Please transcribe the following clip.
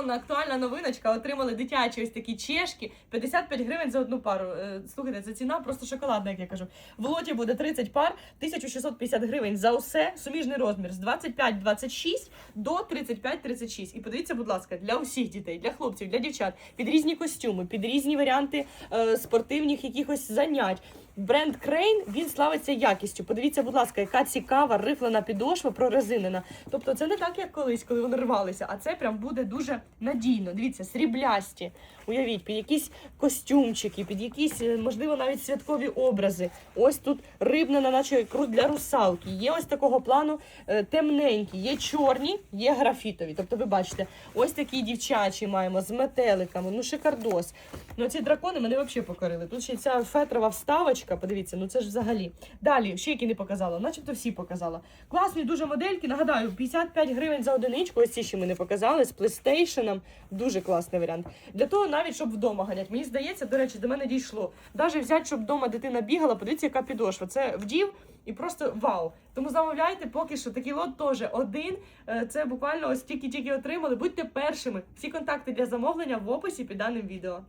сезонна актуальна новиночка. Отримали дитячі ось такі чешки. 55 гривень за одну пару. Е, Слухайте, це ціна просто шоколадна, як я кажу. В лоті буде 30 пар, 1650 гривень за усе. Суміжний розмір з 25-26 до 35-36. І подивіться, будь ласка, для усіх дітей, для хлопців, для дівчат, під різні костюми, під різні варіанти е, спортивних якихось занять. Бренд Крейн він славиться якістю. Подивіться, будь ласка, яка цікава рифлена підошва прорезинена. Тобто це не так, як колись, коли вони рвалися, а це прям буде дуже надійно. Дивіться, сріблясті. Уявіть, під якісь костюмчики, під якісь, е, можливо, навіть святкові образи. Ось тут рибна, наче ікру для русалки. Є ось такого плану е, темненькі, є чорні, є графітові. Тобто, ви бачите, ось такі дівчачі маємо з метеликами, ну шикардос. Ну ці дракони мене взагалі покорили. Тут ще ця фетрова вставочка, подивіться, ну це ж взагалі. Далі, ще які не показала, начебто всі показала. Класні дуже модельки. Нагадаю, 55 гривень за одиничку. Ось ці ще ми не показали з PlayStation. Дуже класний варіант. Для того, навіть щоб вдома ганять. Мені здається, до речі, до мене дійшло. Навіть взяти, щоб вдома дитина бігала, подивіться, яка підошва. Це вдів. І просто вау. Тому замовляйте поки що такий лот теж один. Е, Це буквально ось тільки-тільки отримали. Будьте першими. Всі контакти для замовлення в описі під даним відео.